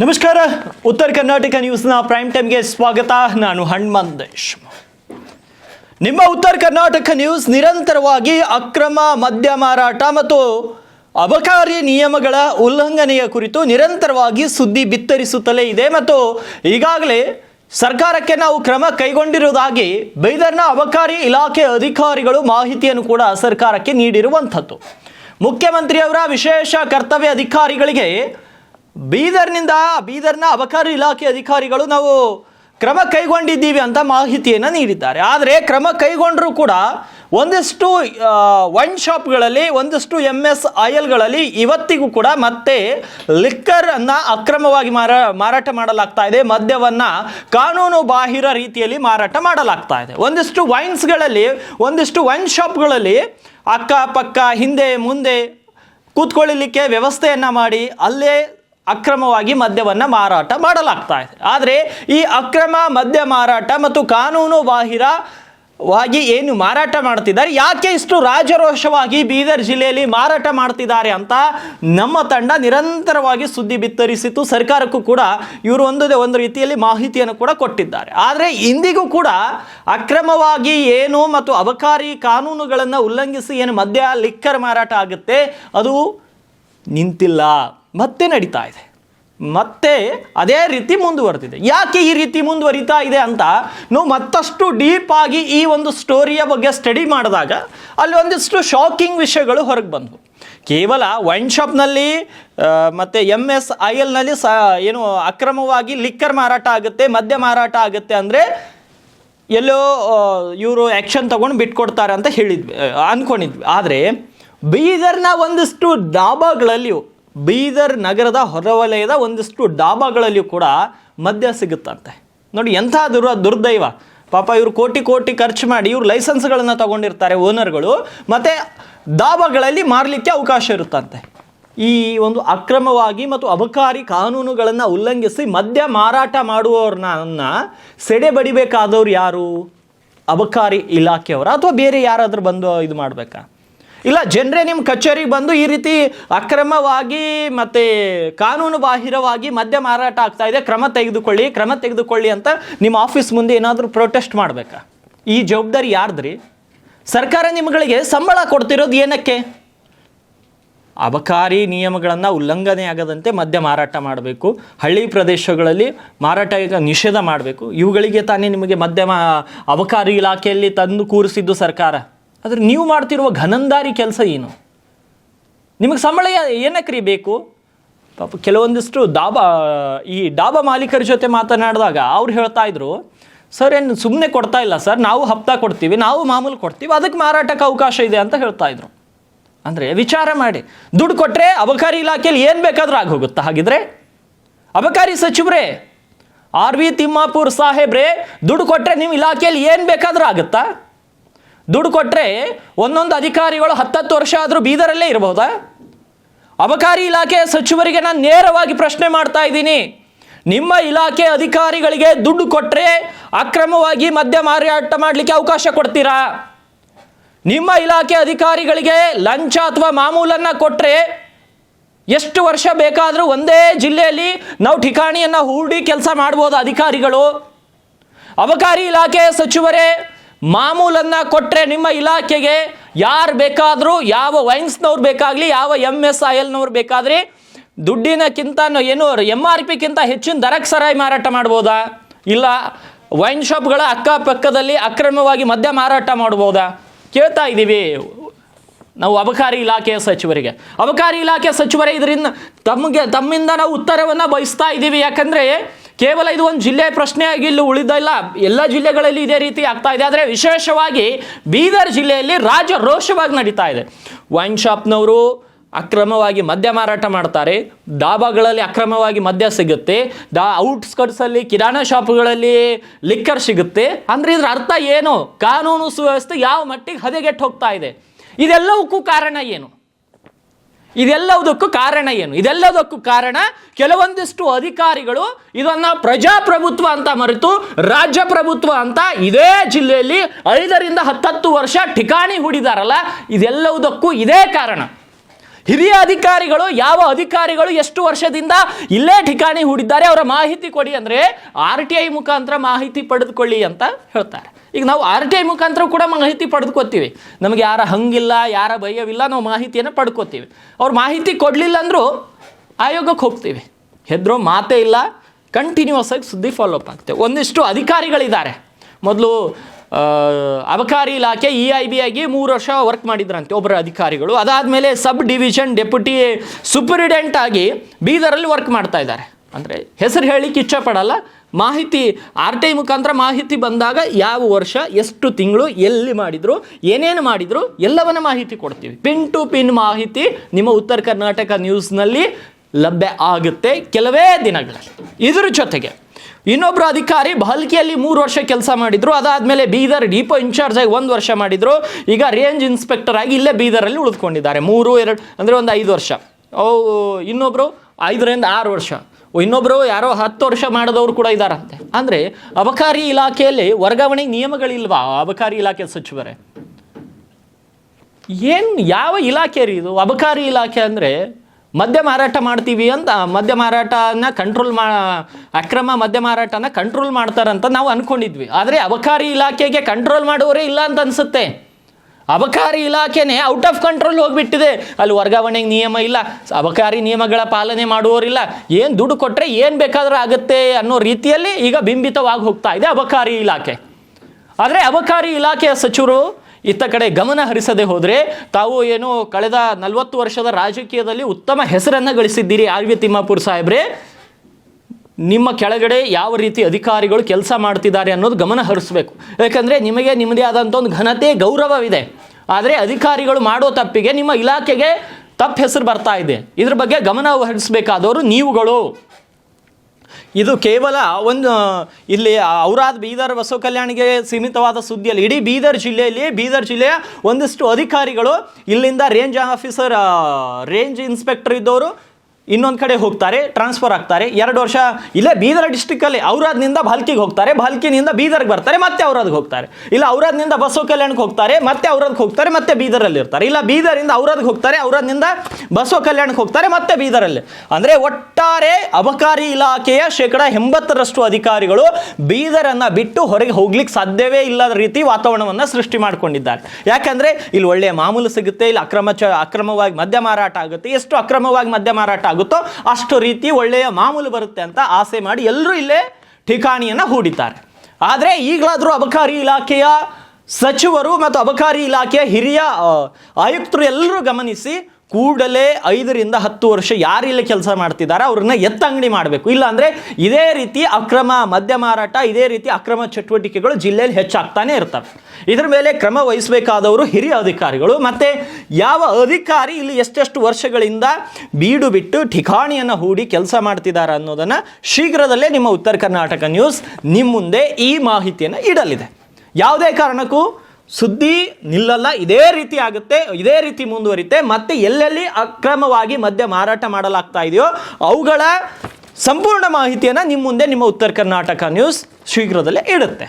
ನಮಸ್ಕಾರ. ಉತ್ತರ ಕರ್ನಾಟಕ ನ್ಯೂಸ್ನ ಪ್ರೈಮ್ ಟೈಮ್ಗೆ ಸ್ವಾಗತ. ನಾನು ಹನುಮಂತ್ ದೇಶ್ ನಿಮ್ಮ ಉತ್ತರ ಕರ್ನಾಟಕ ನ್ಯೂಸ್ ನಿರಂತರವಾಗಿ ಅಕ್ರಮ, ಮದ್ಯ ಮಾರಾಟ ಮತ್ತು ಅಬಕಾರಿ ನಿಯಮಗಳ ಉಲ್ಲಂಘನೆಯ ಕುರಿತು ನಿರಂತರವಾಗಿ ಸುದ್ದಿ ಬಿತ್ತರಿಸುತ್ತಲೇ ಇದೆ ಮತ್ತು ಈಗಾಗಲೇ ಸರ್ಕಾರಕ್ಕೆ ನಾವು ಕ್ರಮ ಕೈಗೊಂಡಿರುವುದಾಗಿ ಬೈದರ್ನ ಅಬಕಾರಿ ಇಲಾಖೆ ಅಧಿಕಾರಿಗಳು ಮಾಹಿತಿಯನ್ನು ಕೂಡ ಸರ್ಕಾರಕ್ಕೆ ನೀಡಿರುವಂಥದ್ದು. ಮುಖ್ಯಮಂತ್ರಿಯವರ ವಿಶೇಷ ಕರ್ತವ್ಯ ಅಧಿಕಾರಿಗಳಿಗೆ ಬೀದರ್ನಿಂದ, ಬೀದರ್ನ ಅಬಕಾರಿ ಇಲಾಖೆ ಅಧಿಕಾರಿಗಳು ನಾವು ಕ್ರಮ ಕೈಗೊಂಡಿದ್ದೀವಿ ಅಂತ ಮಾಹಿತಿಯನ್ನು ನೀಡಿದ್ದಾರೆ. ಆದರೆ ಕ್ರಮ ಕೈಗೊಂಡರೂ ಕೂಡ ಒಂದಿಷ್ಟು ವೈನ್ ಶಾಪ್ಗಳಲ್ಲಿ, ಒಂದಿಷ್ಟು ಎಂ ಎಸ್ ಆಯಲ್ಗಳಲ್ಲಿ ಇವತ್ತಿಗೂ ಕೂಡ ಮತ್ತೆ ಲಿಕ್ಕರನ್ನು ಅಕ್ರಮವಾಗಿ ಮಾರ, ಮಾರಾಟ ಮಾಡಲಾಗ್ತಾ ಇದೆ. ಮದ್ಯವನ್ನು ಕಾನೂನು ಬಾಹಿರ ರೀತಿಯಲ್ಲಿ ಮಾರಾಟ ಮಾಡಲಾಗ್ತಾ ಇದೆ. ಒಂದಿಷ್ಟು ವೈನ್ಸ್ಗಳಲ್ಲಿ, ಒಂದಿಷ್ಟು ವೈನ್ ಶಾಪ್ಗಳಲ್ಲಿ ಅಕ್ಕಪಕ್ಕ, ಹಿಂದೆ, ಮುಂದೆ ಕೂತ್ಕೊಳ್ಳಲಿಕ್ಕೆ ವ್ಯವಸ್ಥೆಯನ್ನು ಮಾಡಿ, ಅಲ್ಲೇ ಅಕ್ರಮವಾಗಿ ಮದ್ಯವನ್ನು ಮಾರಾಟ ಮಾಡಲಾಗ್ತಾ ಇದೆ. ಆದರೆ ಈ ಅಕ್ರಮ ಮದ್ಯ ಮಾರಾಟ ಮತ್ತು ಕಾನೂನು ಬಾಹಿರವಾಗಿ ಏನು ಮಾರಾಟ ಮಾಡ್ತಿದ್ದಾರೆ? ಯಾಕೆ ಇಷ್ಟು ರಾಜರೋಷವಾಗಿ ಬೀದರ್ ಜಿಲ್ಲೆಯಲ್ಲಿ ಮಾರಾಟ ಮಾಡ್ತಿದ್ದಾರೆ ಅಂತ ನಮ್ಮ ತಂಡ ನಿರಂತರವಾಗಿ ಸುದ್ದಿ ಬಿತ್ತರಿಸಿತು ಸರ್ಕಾರಕ್ಕೂ ಕೂಡ ಇವರು ಒಂದೇ ಒಂದು ರೀತಿಯಲ್ಲಿ ಮಾಹಿತಿಯನ್ನು ಕೂಡ ಕೊಟ್ಟಿದ್ದಾರೆ. ಆದರೆ ಇಂದಿಗೂ ಕೂಡ ಅಕ್ರಮವಾಗಿ ಏನು ಮತ್ತು ಅಬಕಾರಿ ಕಾನೂನುಗಳನ್ನು ಉಲ್ಲಂಘಿಸಿ ಏನು ಮದ್ಯ, ಲಿಕ್ಕರ್ ಮಾರಾಟ ಆಗುತ್ತೆ, ಅದು ನಿಂತಿಲ್ಲ. ಮತ್ತೆ ನಡೀತಾ ಇದೆ. ಮತ್ತೆ ಅದೇ ರೀತಿ ಮುಂದುವರೆದಿದೆ. ಯಾಕೆ ಈ ರೀತಿ ಮುಂದುವರಿತಾ ಇದೆ ಅಂತ ನಾವು ಮತ್ತಷ್ಟು ಡೀಪ್ ಆಗಿ ಈ ಒಂದು ಸ್ಟೋರಿಯ ಬಗ್ಗೆ ಸ್ಟಡಿ ಮಾಡಿದಾಗ ಅಲ್ಲಿ ಒಂದಿಷ್ಟು ಶಾಕಿಂಗ್ ವಿಷಯಗಳು ಹೊರಗೆ ಬಂದವು. ಕೇವಲ ವೈನ್ ಶಾಪ್ನಲ್ಲಿ ಮತ್ತು ಎಂ ಎಸ್ ಐ ಎಲ್ನಲ್ಲಿ ಸ, ಏನು ಅಕ್ರಮವಾಗಿ ಲಿಕ್ಕರ್ ಮಾರಾಟ ಆಗುತ್ತೆ, ಮದ್ಯ ಮಾರಾಟ ಆಗುತ್ತೆ ಅಂದರೆ ಎಲ್ಲೋ ಇವರು ಆ್ಯಕ್ಷನ್ ತಗೊಂಡು ಬಿಟ್ಕೊಡ್ತಾರೆ ಅಂತ ಹೇಳಿದ್ವಿ ಅಂದ್ಕೊಂಡಿದ್ವಿ ಆದರೆ ಬೀದರ್ನ ಒಂದಿಷ್ಟು ಡಾಬಾಗಳಲ್ಲಿಯೂ ಬೀದರ್ ನಗರದ ಹೊರವಲಯದ ಒಂದಿಷ್ಟು ಡಾಬಾಗಳಲ್ಲಿಯೂ ಕೂಡ ಮದ್ಯ ಸಿಗುತ್ತಂತೆ. ನೋಡಿ, ಎಂಥ ದುರ ದುರ್ದೈವ. ಪಾಪ ಇವರು ಕೋಟಿ ಕೋಟಿ ಖರ್ಚು ಮಾಡಿ ಇವರು ಲೈಸೆನ್ಸ್ಗಳನ್ನು ತಗೊಂಡಿರ್ತಾರೆ ಓನರ್ಗಳು, ಮತ್ತು ಡಾಬಾಗಳಲ್ಲಿ ಮಾರಲಿಕ್ಕೆ ಅವಕಾಶ ಇರುತ್ತಂತೆ. ಈ ಒಂದು ಅಕ್ರಮವಾಗಿ ಮತ್ತು ಅಬಕಾರಿ ಕಾನೂನುಗಳನ್ನು ಉಲ್ಲಂಘಿಸಿ ಮದ್ಯ ಮಾರಾಟ ಮಾಡುವವ್ರನ್ನ ಸೆಡೆ ಬಡಿಬೇಕಾದವ್ರು ಯಾರು? ಅಬಕಾರಿ ಇಲಾಖೆಯವರ ಅಥವಾ ಬೇರೆ ಯಾರಾದರೂ ಬಂದು ಇದು ಮಾಡಬೇಕಾ? ಇಲ್ಲ, ಜನರೇ ನಿಮ್ಮ ಕಚೇರಿಗೆ ಬಂದು ಈ ರೀತಿ ಅಕ್ರಮವಾಗಿ ಮತ್ತು ಕಾನೂನು ಬಾಹಿರವಾಗಿ ಮದ್ಯ ಮಾರಾಟ ಆಗ್ತಾ ಇದೆ, ಕ್ರಮ ತೆಗೆದುಕೊಳ್ಳಿ ಕ್ರಮ ತೆಗೆದುಕೊಳ್ಳಿ ಅಂತ ನಿಮ್ಮ ಆಫೀಸ್ ಮುಂದೆ ಏನಾದರೂ ಪ್ರೊಟೆಸ್ಟ್ ಮಾಡಬೇಕಾ? ಈ ಜವಾಬ್ದಾರಿ ಯಾರ್ದ್ರಿ? ಸರ್ಕಾರ ನಿಮ್ಗಳಿಗೆ ಸಂಬಳ ಕೊಡ್ತಿರೋದು ಏನಕ್ಕೆ? ಅಬಕಾರಿ ನಿಯಮಗಳನ್ನು ಉಲ್ಲಂಘನೆ ಆಗದಂತೆ ಮದ್ಯ ಮಾರಾಟ ಮಾಡಬೇಕು. ಹಳ್ಳಿ ಪ್ರದೇಶಗಳಲ್ಲಿ ಮಾರಾಟ ನಿಷೇಧ ಮಾಡಬೇಕು. ಇವುಗಳಿಗೆ ತಾನೇ ನಿಮಗೆ ಮದ್ಯ ಅಬಕಾರಿ ಇಲಾಖೆಯಲ್ಲಿ ತಂದು ಕೂರಿಸಿದ್ದು ಸರ್ಕಾರ. ಆದರೆ ನೀವು ಮಾಡ್ತಿರುವ ಘನಂದಾರಿ ಕೆಲಸ ಏನು? ನಿಮಗೆ ಸಂಬಳ ಏನಕ್ರಿ ಬೇಕು? ಪಾಪ ಕೆಲವೊಂದಿಷ್ಟು ಡಾಬಾ, ಈ ಡಾಬಾ ಮಾಲೀಕರ ಜೊತೆ ಮಾತನಾಡಿದಾಗ ಅವ್ರು ಹೇಳ್ತಾ ಇದ್ರು, ಸರ್, ಏನು ಸುಮ್ಮನೆ ಕೊಡ್ತಾ ಇಲ್ಲ ಸರ್, ನಾವು ಹಪ್ತಾ ಕೊಡ್ತೀವಿ, ನಾವು ಮಾಮೂಲು ಕೊಡ್ತೀವಿ, ಅದಕ್ಕೆ ಮಾರಾಟಕ್ಕೆ ಅವಕಾಶ ಇದೆ ಅಂತ ಹೇಳ್ತಾ ಇದ್ರು. ಅಂದರೆ ವಿಚಾರ ಮಾಡಿ, ದುಡ್ಡು ಕೊಟ್ಟರೆ ಅಬಕಾರಿ ಇಲಾಖೆಯಲ್ಲಿ ಏನು ಬೇಕಾದರೂ ಆಗಿ ಹೋಗುತ್ತಾ? ಹಾಗಿದ್ರೆ ಅಬಕಾರಿ ಸಚಿವರೇ, ಆರ್ ವಿ ತಿಮ್ಮಾಪುರ್ ಸಾಹೇಬ್ರೆ, ದುಡ್ಡು ಕೊಟ್ಟರೆ ನಿಮ್ಮ ಇಲಾಖೆಯಲ್ಲಿ ಏನು ಬೇಕಾದರೂ ಆಗುತ್ತಾ? ದುಡ್ಡು ಕೊಟ್ಟರೆ ಒಂದೊಂದು ಅಧಿಕಾರಿಗಳು ಹತ್ತತ್ತು ವರ್ಷ ಆದರೂ ಬೀದರಲ್ಲೇ ಇರಬಹುದಾ ಅಬಕಾರಿ ಇಲಾಖೆಯ ಸಚಿವರಿಗೆ ನಾನು ನೇರವಾಗಿ ಪ್ರಶ್ನೆ ಮಾಡ್ತಾ ಇದ್ದೀನಿ. ನಿಮ್ಮ ಇಲಾಖೆ ಅಧಿಕಾರಿಗಳಿಗೆ ದುಡ್ಡು ಕೊಟ್ಟರೆ ಅಕ್ರಮವಾಗಿ ಮದ್ಯ ಮಾರಾಟ ಮಾಡಲಿಕ್ಕೆ ಅವಕಾಶ ಕೊಡ್ತೀರಾ? ನಿಮ್ಮ ಇಲಾಖೆ ಅಧಿಕಾರಿಗಳಿಗೆ ಲಂಚ ಅಥವಾ ಮಾಮೂಲನ್ನು ಕೊಟ್ಟರೆ ಎಷ್ಟು ವರ್ಷ ಬೇಕಾದರೂ ಒಂದೇ ಜಿಲ್ಲೆಯಲ್ಲಿ ನಾವು ಠಿಕಾಣಿಯನ್ನು ಹೂಡಿ ಕೆಲಸ ಮಾಡ್ಬೋದು ಅಧಿಕಾರಿಗಳು? ಅಬಕಾರಿ ಇಲಾಖೆಯ ಸಚಿವರೇ ಮಾಮೂಲನ್ನು ಕೊಟ್ಟರೆ ನಿಮ್ಮ ಇಲಾಖೆಗೆ ಯಾರು ಬೇಕಾದರೂ, ಯಾವ ವೈನ್ಸ್ನವ್ರು ಬೇಕಾಗಲಿ, ಯಾವ ಎಂ ಎಸ್ ಐ ಎಲ್ನವ್ರು ಬೇಕಾದ್ರಿ, ದುಡ್ಡಿನಕ್ಕಿಂತ ಏನು ಎಂ ಆರ್ ಪಿಗಿಂತ ಹೆಚ್ಚಿನ ದರಕ್ಕೆ ಸರಾಯಿ ಮಾರಾಟ ಮಾಡ್ಬೋದಾ? ಇಲ್ಲ, ವೈನ್ ಶಾಪ್ಗಳ ಅಕ್ಕಪಕ್ಕದಲ್ಲಿ ಅಕ್ರಮವಾಗಿ ಮದ್ಯ ಮಾರಾಟ ಮಾಡ್ಬೋದಾ? ಕೇಳ್ತಾ ಇದ್ದೀವಿ. ನಾವು ಅಬಕಾರಿ ಇಲಾಖೆಯ ಸಚಿವರಿಗೆ. ಅಬಕಾರಿ ಇಲಾಖೆಯ ಸಚಿವರೇ ಇದರಿಂದ ತಮಗೆ, ತಮ್ಮಿಂದ ನಾವು ಉತ್ತರವನ್ನು ಬಯಸ್ತಾ ಇದ್ದೀವಿ. ಯಾಕಂದರೆ ಕೇವಲ ಇದು ಒಂದು ಜಿಲ್ಲೆಯ ಪ್ರಶ್ನೆಯಾಗಿ ಇಲ್ಲಿ ಉಳಿದಿಲ್ಲ ಎಲ್ಲ ಜಿಲ್ಲೆಗಳಲ್ಲಿ ಇದೇ ರೀತಿ ಆಗ್ತಾ ಇದೆ. ಆದರೆ ವಿಶೇಷವಾಗಿ ಬೀದರ್ ಜಿಲ್ಲೆಯಲ್ಲಿ ರಾಜ ರೋಷವಾಗಿ ನಡೀತಾ ಇದೆ. ವೈನ್ ಶಾಪ್ನವರು ಅಕ್ರಮವಾಗಿ ಮದ್ಯ ಮಾರಾಟ ಮಾಡ್ತಾರೆ. ಡಾಬಾಗಳಲ್ಲಿ ಅಕ್ರಮವಾಗಿ ಮದ್ಯ ಸಿಗುತ್ತೆ. ಡಾ ಔಟ್ಸ್ಕಟ್ಸಲ್ಲಿ ಕಿರಾಣ ಶಾಪ್ಗಳಲ್ಲಿ ಲಿಕ್ಕರ್ ಸಿಗುತ್ತೆ. ಅಂದರೆ ಇದರ ಅರ್ಥ ಏನು? ಕಾನೂನು ಸುವ್ಯವಸ್ಥೆ ಯಾವ ಮಟ್ಟಿಗೆ ಹದಗೆಟ್ಟು ಹೋಗ್ತಾ ಇದೆ. ಇದೆಲ್ಲವಕ್ಕೂ ಕಾರಣ ಏನು? ಇದೆಲ್ಲದಕ್ಕೂ ಕಾರಣ ಏನು? ಇದೆಲ್ಲದಕ್ಕೂ ಕಾರಣ ಕೆಲವೊಂದಿಷ್ಟು ಅಧಿಕಾರಿಗಳು ಇದನ್ನ ಪ್ರಜಾಪ್ರಭುತ್ವ ಅಂತ ಮರೆತು ರಾಜ್ಯ ಪ್ರಭುತ್ವ ಅಂತ ಇದೇ ಜಿಲ್ಲೆಯಲ್ಲಿ ಐದರಿಂದ ಹತ್ತತ್ತು ವರ್ಷ ಠಿಕಾಣಿ ಹೂಡಿದಾರಲ್ಲ ಇದೆಲ್ಲವುದಕ್ಕೂ ಇದೇ ಕಾರಣ. ಹಿರಿಯ ಅಧಿಕಾರಿಗಳು, ಯಾವ ಅಧಿಕಾರಿಗಳು ಎಷ್ಟು ವರ್ಷದಿಂದ ಇಲ್ಲೇ ಠಿಕಾಣಿ ಹೂಡಿದ್ದಾರೆ ಅವರ ಮಾಹಿತಿ ಕೊಡಿ ಅಂದರೆ ಆರ್ ಟಿ ಐ ಮುಖಾಂತರ ಮಾಹಿತಿ ಪಡೆದುಕೊಳ್ಳಿ ಅಂತ ಹೇಳ್ತಾರೆ. ಈಗ ನಾವು ಆರ್ ಟಿ ಐ ಮುಖಾಂತರ ಕೂಡ ಮಾಹಿತಿ ಪಡೆದುಕೊತೀವಿ. ನಮಗೆ ಯಾರ ಹಂಗಿಲ್ಲ, ಯಾರ ಭಯವಿಲ್ಲ ನಾವು ಮಾಹಿತಿಯನ್ನು ಪಡ್ಕೋತೀವಿ. ಅವ್ರು ಮಾಹಿತಿ ಕೊಡಲಿಲ್ಲ ಅಂದರೂ ಆಯೋಗಕ್ಕೆ ಹೋಗ್ತೀವಿ. ಹೆದ್ರೋ ಮಾತೇ ಇಲ್ಲ ಕಂಟಿನ್ಯೂಸ್ ಆಗಿ ಸುದ್ದಿ ಫಾಲೋಅಪ್ ಆಗ್ತೇವೆ. ಒಂದಿಷ್ಟು ಅಧಿಕಾರಿಗಳಿದ್ದಾರೆ. ಮೊದಲು ಅಬಕಾರಿ ಇಲಾಖೆ ಇ ಐ ಬಿ ಆಗಿ ಮೂರು ವರ್ಷ ವರ್ಕ್ ಮಾಡಿದ್ರಂತೆ ಒಬ್ಬರ ಅಧಿಕಾರಿಗಳು. ಅದಾದಮೇಲೆ ಸಬ್ ಡಿವಿಷನ್ ಡೆಪ್ಯೂಟಿ ಸೂಪರಿಡೆಂಟ್ ಆಗಿ ಬೀದರಲ್ಲಿ ವರ್ಕ್ ಮಾಡ್ತಾ ಇದ್ದಾರೆ. ಅಂದರೆ ಹೆಸರು ಹೇಳಿಕ್ಕೆ ಇಚ್ಛೆ ಪಡಲ್ಲ ಮಾಹಿತಿ ಆರ್ ಟಿ ಐ ಮುಖಾಂತರ ಮಾಹಿತಿ ಬಂದಾಗ ಯಾವ ವರ್ಷ, ಎಷ್ಟು ತಿಂಗಳು, ಎಲ್ಲಿ ಮಾಡಿದ್ರು, ಏನೇನು ಮಾಡಿದ್ರು, ಎಲ್ಲವನ್ನ ಮಾಹಿತಿ ಕೊಡ್ತೀವಿ. ಪಿನ್ ಟು ಪಿನ್ ಮಾಹಿತಿ ನಿಮ್ಮ ಉತ್ತರ ಕರ್ನಾಟಕ ನ್ಯೂಸ್ನಲ್ಲಿ ಲಭ್ಯ ಆಗುತ್ತೆ ಕೆಲವೇ ದಿನಗಳಲ್ಲಿ. ಇದರ ಜೊತೆಗೆ ಇನ್ನೊಬ್ಬರು ಅಧಿಕಾರಿ ಬಹಲ್ಕಿಯಲ್ಲಿ ಮೂರು ವರ್ಷ ಕೆಲಸ ಮಾಡಿದ್ರು, ಅದಾದಮೇಲೆ ಬೀದರ್ ಡಿಪೋ ಇನ್ಚಾರ್ಜ್ ಆಗಿ ಒಂದು ವರ್ಷ ಮಾಡಿದ್ರು, ಈಗ ರೇಂಜ್ ಇನ್ಸ್ಪೆಕ್ಟರ್ ಆಗಿ ಇಲ್ಲೇ ಬೀದರಲ್ಲಿ ಉಳಿದುಕೊಂಡಿದ್ದಾರೆ ಮೂರು, ಎರಡು, ಅಂದರೆ ಒಂದು ಐದು ವರ್ಷ. ಅವು ಇನ್ನೊಬ್ಬರು ಐದರಿಂದ ಆರು ವರ್ಷ. ಇನ್ನೊಬ್ಬರು ಯಾರೋ ಹತ್ತು ವರ್ಷ ಮಾಡಿದವರು ಕೂಡ ಇದ್ದಾರಂತೆ ಅಂದರೆ ಅಬಕಾರಿ ಇಲಾಖೆಯಲ್ಲಿ ವರ್ಗಾವಣೆ ನಿಯಮಗಳಿಲ್ವಾ? ಅಬಕಾರಿ ಇಲಾಖೆ ಸಚಿವರೇ. ಏನು ಯಾವ ಇಲಾಖೆ ರೀ ಇದು? ಅಬಕಾರಿ ಇಲಾಖೆ ಅಂದರೆ ಮದ್ಯ ಮಾರಾಟ ಮಾಡ್ತೀವಿ ಅಂತ, ಮದ್ಯ ಮಾರಾಟನ ಕಂಟ್ರೋಲ್ ಮಾ, ಅಕ್ರಮ ಮದ್ಯ ಮಾರಾಟನ ಕಂಟ್ರೋಲ್ ಮಾಡ್ತಾರಂತ ನಾವು ಅಂದ್ಕೊಂಡಿದ್ವಿ ಆದರೆ ಅಬಕಾರಿ ಇಲಾಖೆಗೆ ಕಂಟ್ರೋಲ್ ಮಾಡುವವರೇ ಇಲ್ಲ ಅಂತ ಅನ್ಸುತ್ತೆ. ಅಬಕಾರಿ ಇಲಾಖೆನೇ ಔಟ್ ಆಫ್ ಕಂಟ್ರೋಲ್ ಹೋಗಿಬಿಟ್ಟಿದೆ. ಅಲ್ಲಿ ವರ್ಗಾವಣೆಗೆ ನಿಯಮ ಇಲ್ಲ. ಅಬಕಾರಿ ನಿಯಮಗಳ ಪಾಲನೆ ಮಾಡುವವರಿಲ್ಲ. ಏನು ದುಡ್ಡು ಕೊಟ್ಟರೆ ಏನು ಬೇಕಾದರೂ ಆಗುತ್ತೆ ಅನ್ನೋ ರೀತಿಯಲ್ಲಿ ಈಗ ಬಿಂಬಿತವಾಗಿ ಹೋಗ್ತಾ ಇದೆ ಅಬಕಾರಿ ಇಲಾಖೆ. ಆದರೆ ಅಬಕಾರಿ ಇಲಾಖೆಯ ಸಚಿವರು ಇತ್ತ ಕಡೆ ಗಮನ ಹರಿಸದೆ ಹೋದರೆ ತಾವು ಏನು ಕಳೆದ ನಲವತ್ತು ವರ್ಷದ ರಾಜಕೀಯದಲ್ಲಿ ಉತ್ತಮ ಹೆಸರನ್ನು ಗಳಿಸಿದ್ದೀರಿ ಆರ್ ವಿ ತಿಮ್ಮಾಪುರ್ ಸಾಹೇಬ್ರೆ. ನಿಮ್ಮ ಕೆಳಗಡೆ ಯಾವ ರೀತಿ ಅಧಿಕಾರಿಗಳು ಕೆಲಸ ಮಾಡ್ತಿದ್ದಾರೆ ಅನ್ನೋದು ಗಮನ ಹರಿಸಬೇಕು. ಯಾಕಂದರೆ ನಿಮಗೆ ನಿಮ್ಮದೇ ಆದಂಥ ಒಂದು ಘನತೆ, ಗೌರವವಿದೆ. ಆದರೆ ಅಧಿಕಾರಿಗಳು ಮಾಡೋ ತಪ್ಪಿಗೆ ನಿಮ್ಮ ಇಲಾಖೆಗೆ ತಪ್ಪು ಹೆಸರು ಬರ್ತಾ ಇದೆ. ಇದ್ರ ಬಗ್ಗೆ ಗಮನ ಹರಿಸಬೇಕಾದವರು ನೀವುಗಳು. ಇದು ಕೇವಲ ಒಂದು ಇಲ್ಲಿ ಔರಾದ್ ಬೀದರ್ ಬಸವ ಕಲ್ಯಾಣಿಗೆ ಸೀಮಿತವಾದ ಸುದ್ದಿಯಲ್ಲಿ, ಇಡೀ ಬೀದರ್ ಜಿಲ್ಲೆಯಲ್ಲಿ ಬೀದರ್ ಜಿಲ್ಲೆಯ ಒಂದಿಷ್ಟು ಅಧಿಕಾರಿಗಳು ಇಲ್ಲಿಂದ ರೇಂಜ್ ಆಫೀಸರ್ ರೇಂಜ್ ಇನ್ಸ್ಪೆಕ್ಟರ್ ಇದ್ದವರು ಇನ್ನೊಂದು ಕಡೆ ಹೋಗ್ತಾರೆ ಟ್ರಾನ್ಸ್ಫರ್ ಆಗ್ತಾರೆ. ಎರಡು ವರ್ಷ, ಇಲ್ಲೇ ಬೀದರ್ ಡಿಸ್ಟಿಕಲ್ಲಿ ಔರಾದ್ನಿಂದ ಭಾಲ್ಕಿಗೆ ಹೋಗ್ತಾರೆ ಭಾಲ್ಕಿನಿಂದ ಬೀದರ್ಗೆ ಬರ್ತಾರೆ, ಮತ್ತೆ ಔರಾದ್ಗೆ ಹೋಗ್ತಾರೆ. ಇಲ್ಲ ಔರಾದ್ನಿಂದ ಬಸವ ಕಲ್ಯಾಣಕ್ಕೆ ಹೋಗ್ತಾರೆ, ಮತ್ತೆ ಔರಾದ್ಗೆ ಹೋಗ್ತಾರೆ, ಮತ್ತೆ ಬೀದರಲ್ಲಿ ಇರ್ತಾರೆ. ಇಲ್ಲ ಬೀದರಿಂದ ಔರಾದ್ಗೆ ಹೋಗ್ತಾರೆ, ಔರಾದ್ನಿಂದ ಬಸವ ಕಲ್ಯಾಣಕ್ಕೆ ಹೋಗ್ತಾರೆ, ಮತ್ತೆ ಬೀದರಲ್ಲಿ. ಅಂದರೆ ಒಟ್ಟಾರೆ ಅಬಕಾರಿ ಇಲಾಖೆಯ ಶೇಕಡ ಎಂಬತ್ತರಷ್ಟು ಅಧಿಕಾರಿಗಳು ಬೀದರನ್ನು ಬಿಟ್ಟು ಹೊರಗೆ ಹೋಗ್ಲಿಕ್ಕೆ ಸಾಧ್ಯವೇ ಇಲ್ಲದ ರೀತಿ ವಾತಾವರಣವನ್ನು ಸೃಷ್ಟಿ ಮಾಡಿಕೊಂಡಿದ್ದಾರೆ. ಯಾಕಂದರೆ ಇಲ್ಲಿ ಒಳ್ಳೆಯ ಮಾಮೂಲು ಸಿಗುತ್ತೆ, ಇಲ್ಲಿ ಅಕ್ರಮ ಚ, ಅಕ್ರಮವಾಗಿ ಮದ್ಯ ಮಾರಾಟ ಆಗುತ್ತೆ. ಎಷ್ಟು ಅಕ್ರಮವಾಗಿ ಮದ್ಯ ಮಾರಾಟ ಆಗುತ್ತೋ ಅಷ್ಟು ರೀತಿ ಒಳ್ಳೆಯ ಮಾಮೂಲು ಬರುತ್ತೆ ಅಂತ ಆಸೆ ಮಾಡಿ ಎಲ್ಲರೂ ಇಲ್ಲೇ ಠಿಕಾಣಿಯನ್ನು ಹೂಡಿತಾರೆ ಆದರೆ ಈಗಲಾದರೂ ಅಬಕಾರಿ ಇಲಾಖೆಯ ಸಚಿವರು ಮತ್ತು ಅಬಕಾರಿ ಇಲಾಖೆಯ ಹಿರಿಯ ಆಯುಕ್ತರು ಎಲ್ಲರೂ ಗಮನಿಸಿ ಕೂಡಲೇ ಐದರಿಂದ ಹತ್ತು ವರ್ಷ ಯಾರಿಲ್ಲಿ ಕೆಲಸ ಮಾಡ್ತಿದ್ದಾರೆ ಅವ್ರನ್ನ ಎತ್ತಂಗಡಿ ಮಾಡಬೇಕು. ಇಲ್ಲಾಂದರೆ ಇದೇ ರೀತಿ ಅಕ್ರಮ ಮದ್ಯ ಮಾರಾಟ, ಇದೇ ರೀತಿ ಅಕ್ರಮ ಚಟುವಟಿಕೆಗಳು ಜಿಲ್ಲೆಯಲ್ಲಿ ಹೆಚ್ಚಾಗ್ತಾನೆ ಇರ್ತವೆ. ಇದರ ಮೇಲೆ ಕ್ರಮ ವಹಿಸಬೇಕಾದವರು ಹಿರಿಯ ಅಧಿಕಾರಿಗಳು ಮತ್ತು ಯಾವ ಅಧಿಕಾರಿ ಇಲ್ಲಿ ಎಷ್ಟೆಷ್ಟು ವರ್ಷಗಳಿಂದ ಬೀಡು ಬಿಟ್ಟು ಠಿಕಾಣಿಯನ್ನು ಹೂಡಿ ಕೆಲಸ ಮಾಡ್ತಿದ್ದಾರೆ ಅನ್ನೋದನ್ನು ಶೀಘ್ರದಲ್ಲೇ ನಿಮ್ಮ ಉತ್ತರ ಕರ್ನಾಟಕ ನ್ಯೂಸ್ ನಿಮ್ಮ ಮುಂದೆ ಈ ಮಾಹಿತಿಯನ್ನು ಇಡಲಿದೆ. ಯಾವುದೇ ಕಾರಣಕ್ಕೂ ಸುದ್ದಿ ನಿಲ್ಲಲ್ಲ, ಇದೇ ರೀತಿ ಆಗುತ್ತೆ, ಇದೇ ರೀತಿ ಮುಂದುವರಿತೆ ಮತ್ತೆ ಎಲ್ಲೆಲ್ಲಿ ಅಕ್ರಮವಾಗಿ ಮದ್ಯ ಮಾರಾಟ ಮಾಡಲಾಗ್ತಾ ಇದೆಯೋ ಅವುಗಳ ಸಂಪೂರ್ಣ ಮಾಹಿತಿಯನ್ನು ನಿಮ್ಮ ಮುಂದೆ ನಿಮ್ಮ ಉತ್ತರ ಕರ್ನಾಟಕ ನ್ಯೂಸ್ ಶೀಘ್ರದಲ್ಲೇ ಇಡುತ್ತೆ.